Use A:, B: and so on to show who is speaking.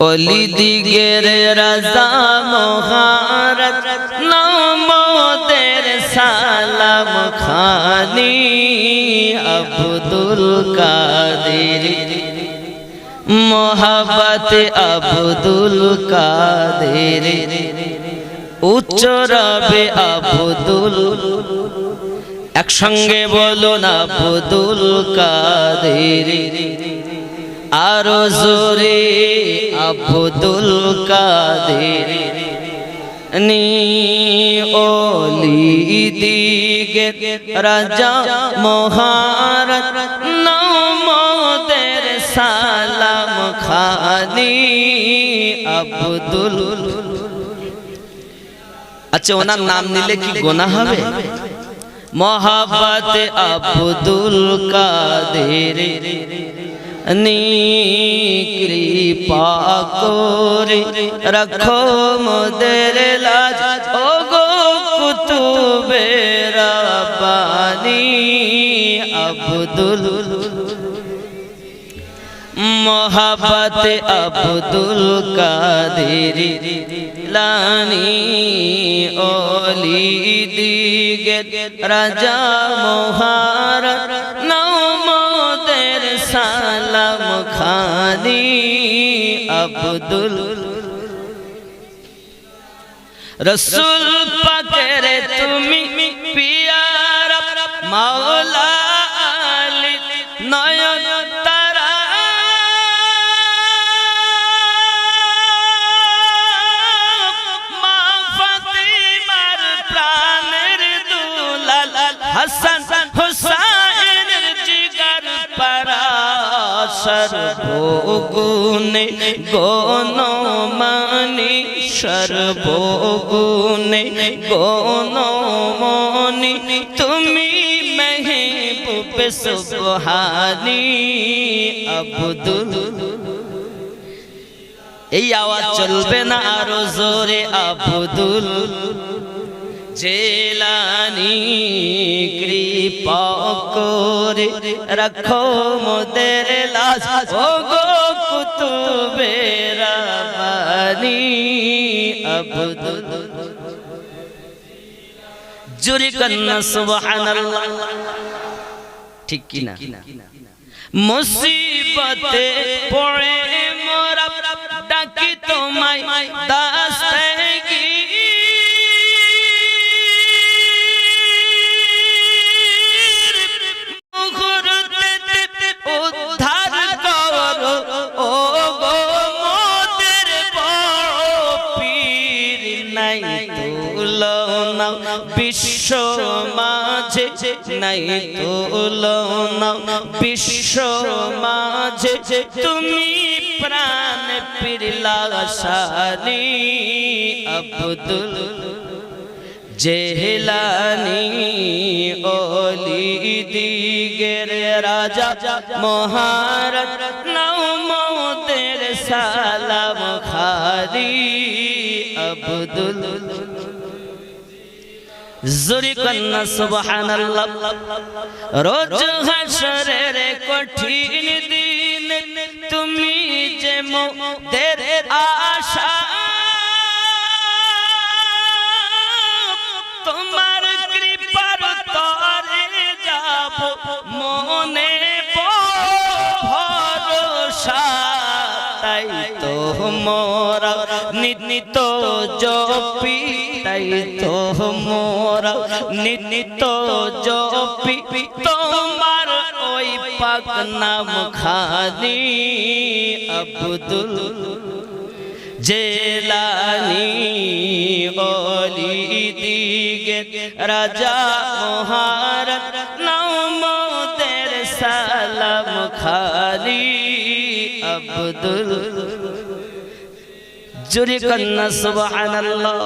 A: অলি দিগের রাজা মহারত নমদের সালাম খানি আব্দুল কাদের। মোহাবত আব্দুল কাদের। উচ্চ রবে আব্দুল। একসঙ্গে বলুন আব্দুল কাদের। আরও জোরে আব্দুল কাদের নি ওলি দিগে রাজা মহারত নমদের সালাম খানি আব্দুল। আচ্ছা ওনার নাম নিলে কি গোনা হবে? মহাবত আব্দুল কাদের। কৃপা করে রাখো মোদের লাজ। ও গো কুতুবে রাব্বানি আব্দুল। মোহাবত আব্দুল কাদের লানি ওলি দিগে রাজা মোহারত সালাম খানি আব্দুল। রসুল পাকের তুমি পিয়ার মাওলা আলী নয়ন তারা। মা সর্বগুণে গণমানি সর্বগুণে গণমনি তুমি মেহবুব সুবহানি আব্দুল। এই আওয়াজ চলবে না আরও জোরে আব্দুল। জেলানি, কৃপা করে রাখো মোদের লাজ ও গো কুতুবে জুরি কন্না, সুবহানাল্লাহ। ঠিক কি না? মুসিবতে পড়ে মোরা, ডাকি তোমায় দাস্তাগি মাঝে নাই তুলনা বিশ্ব মাঝে তুমি প্রাণ পিরলা সানি আব্দুল জেহলানি ওলি দিগের রাজা মহারত নমদের সালাম খারি আব্দুল জুরি কন্না সুবহানাল্লাহ। রোজ হাসরের কঠিন দিন তুমি যে মোদের আশা মোরা নিত জপি, তাই তো মোরা নিত জপি। তোমার ওই পাক নাম খানি আব্দুল জেলানি ওলি দিগে। রাজা মহারত নমদের সালাম খালি আব্দুল জুরি কন্না সুবহানাল্লাহ।